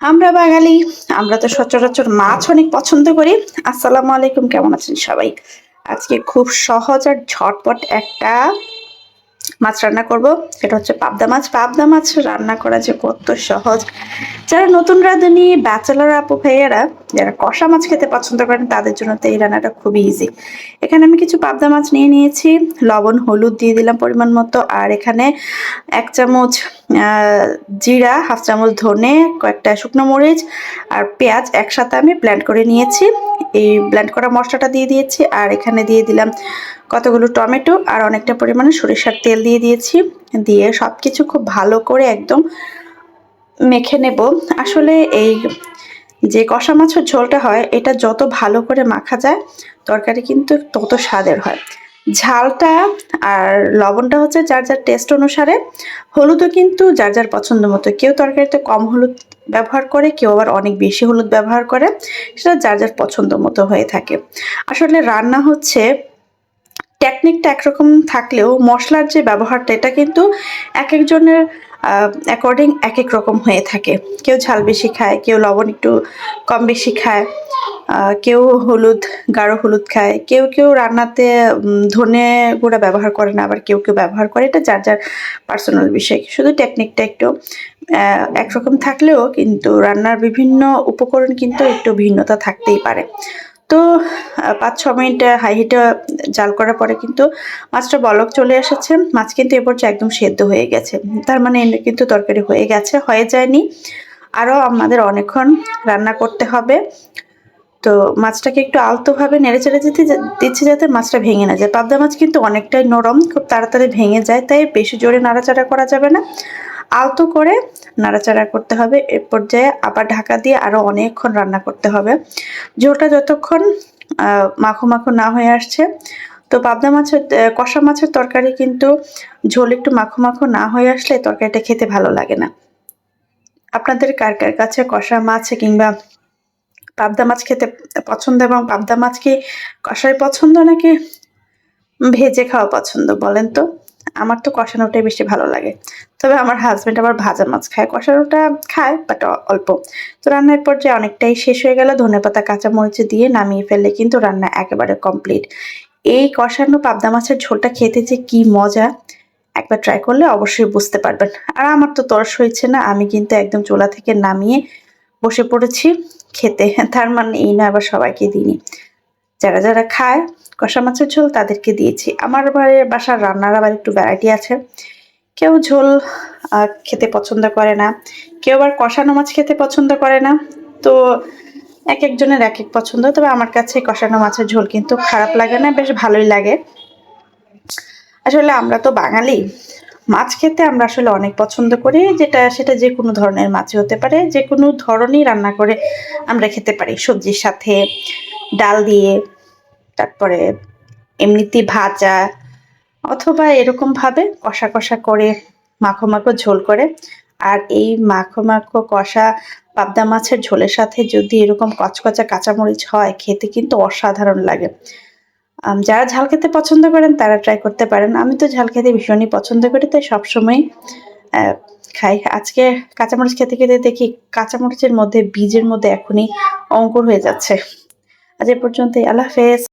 আমরা বাঙালি, আমরা তো সচরাচর মাছ অনেক পছন্দ করি। আসসালামু আলাইকুম, কেমন আছেন সবাই? আজকে খুব সহজ আর ঝটপট একটা মাছ রান্না করব। সেটা হচ্ছে পাবদা মাছ। পাবদা মাছ রান্না করা যে কত সহজ। যারা নতুন রাঁধুনি, ব্যাচেলার আপু, ভাইয়েরা, যারা কষা মাছ খেতে পছন্দ করেন, তাদের জন্য তো এই রান্নাটা খুবই ইজি এখানে আমি কিছু পাবদা মাছ নিয়ে নিয়েছি। লবণ, হলুদ দিয়ে দিলাম পরিমাণ মতো। আর এখানে এক চামচ জিরা, হাফ চামচ ধনে, কয়েকটা শুকনো মরিচ আর পেঁয়াজ একসাথে আমি ব্লেন্ড করে নিয়েছি। এই ব্লেন্ড করা মশলাটা দিয়ে দিয়েছি। আর এখানে দিয়ে দিলাম কতগুলো টমেটো আর অনেকটা পরিমাণে সরিষার তেল। দিয়ে দিয়েছি। দিয়ে সব কিছু খুব ভালো করে একদম মেখে নেব। আসলে এই যে কষা মাছের ঝোলটা হয়, এটা যত ভালো করে মাখা যায়, তরকারি কিন্তু তত স্বাদের হয়। ঝালটা আর লবণটা হচ্ছে যার যার টেস্ট অনুসারে। হলুদও কিন্তু যার যার পছন্দ মতো। কেউ তরকারিতে কম হলুদ ব্যবহার করে, কেউ আবার অনেক বেশি হলুদ ব্যবহার করে। সেটা যার যার পছন্দ মতো হয়ে থাকে। আসলে রান্না হচ্ছে টেকনিকটা একরকম থাকলেও মশলার যে ব্যবহারটা, এটা কিন্তু এক একজনের অ্যাকর্ডিং এক এক রকম হয়ে থাকে। কেউ ঝাল বেশি খায়, কেউ লবণ একটু কম বেশি খায় কেউ হলুদ, গাঢ় হলুদ খায়, কেউ কেউ রান্নাতে ধনে গুঁড়া ব্যবহার করে না, আবার কেউ কেউ ব্যবহার করে। এটা যার যার পার্সোনাল বিষয়। শুধু টেকনিকটা একটু একরকম থাকলেও কিন্তু রান্নার বিভিন্ন উপকরণ কিন্তু একটু ভিন্নতা থাকতেই পারে। তো পাঁচ ছ মিনিট হাই হিটে জাল করার পরে কিন্তু মাছটা বলক চলে এসেছে। মাছ কিন্তু এ পর্যায়ে একদম সেদ্ধ হয়ে গেছে। তার মানে কিন্তু তরকারি হয়ে গেছে, হয়ে যায়নি। আরও আমাদের অনেকক্ষণ রান্না করতে হবে। তো মাছটাকে একটু আলতোভাবে নেড়ে চেড়ে দিতে দিচ্ছি যাতে মাছটা ভেঙে না যায়। পাবদা মাছ কিন্তু অনেকটাই নরম, খুব তাড়াতাড়ি ভেঙে যায়, তাই বেশি জোরে নাড়াচাড়া করা যাবে না। আলতো করে নাড়াচাড়া করতে হবে। এর পর্যায়ে আবার ঢাকা দিয়ে আরও অনেকক্ষণ রান্না করতে হবে। ঝোলটা যতক্ষণ মাখো মাখো না হয়ে আসছে। তো পাবদা মাছের কষা মাছের তরকারি কিন্তু ঝোল একটু মাখো মাখো না হয়ে আসলে তরকারিটা খেতে ভালো লাগে না। আপনাদের কার কার কাছে কষা মাছ কিংবা পাবদা মাছ খেতে পছন্দ এবং পাবদা মাছ কি কষাই পছন্দ নাকি ভেজে খাওয়া পছন্দ বলেন তো? আমার তো কষানোটাই বেশি ভালো লাগে। তবে আমার হাজবেন্ড আবার ভাজা মাছ খায়। কষানোটা খায় বাট অল্প। তো রান্নার পর্যায়ে অনেকটাই শেষ হয়ে গেল, ধনেপাতা কাঁচা মরিচে দিয়ে নামিয়ে ফেললে কিন্তু রান্না একেবারে কমপ্লিট এই কষানো পাবদা মাছের ঝোলটা খেতে যে কি মজা, একবার ট্রাই করলে অবশ্যই বুঝতে পারবেন। আর আমার তো তরস হয়েছে না, আমি কিন্তু একদম চোলা থেকে নামিয়ে বসে পড়েছি খেতে। তার মানে এই না, আবার সবাইকে দিইনি। যারা যারা খায় কষা মাছের ঝোল তাদেরকে দিয়েছি। আমার বাড়ির বাসার রান্নার আবার একটু ভ্যারাইটি আছে। কেউ ঝোল খেতে পছন্দ করে না। কেউ আবার কষানো মাছ খেতে পছন্দ করে না। তো এক একজনের এক এক পছন্দ। তবে আমার কাছে কষানো মাছের ঝোল কিন্তু খারাপ লাগে না, বেশ ভালোই লাগে। আসলে আমরা তো বাঙালি। মাছ খেতে আমরা আসলে অনেক পছন্দ করি। যেটা, সেটা যে কোনো ধরনের মাছই হতে পারে। যে কোনো ধরনই রান্না করে আমরা খেতে পারি। সবজির সাথে ডাল দিয়ে, তারপরে এমনিতে ভাজা অথবা এরকম ভাবে কষা কষা করে, মাখো মাখো ঝোল করে। আর এই মাখো মাখো কষা পাবদা মাছের ঝোলের সাথে যদি এরকম কচকচা কাঁচামরিচ হয়, খেতে কিন্তু অসাধারণ লাগে। যারা ঝাল খেতে পছন্দ করেন তারা ট্রাই করতে পারেন। আমি তো ঝাল খেতে ভীষণই পছন্দ করি, তাই সবসময় খাই। আজকে কাঁচামরিচ খেতে খেতে দেখি কাঁচামরিচের মধ্যে, বীজের মধ্যে এখনই অঙ্কুর হয়ে যাচ্ছে। আজ এ পর্যন্তই আল্লাহ হাফেজ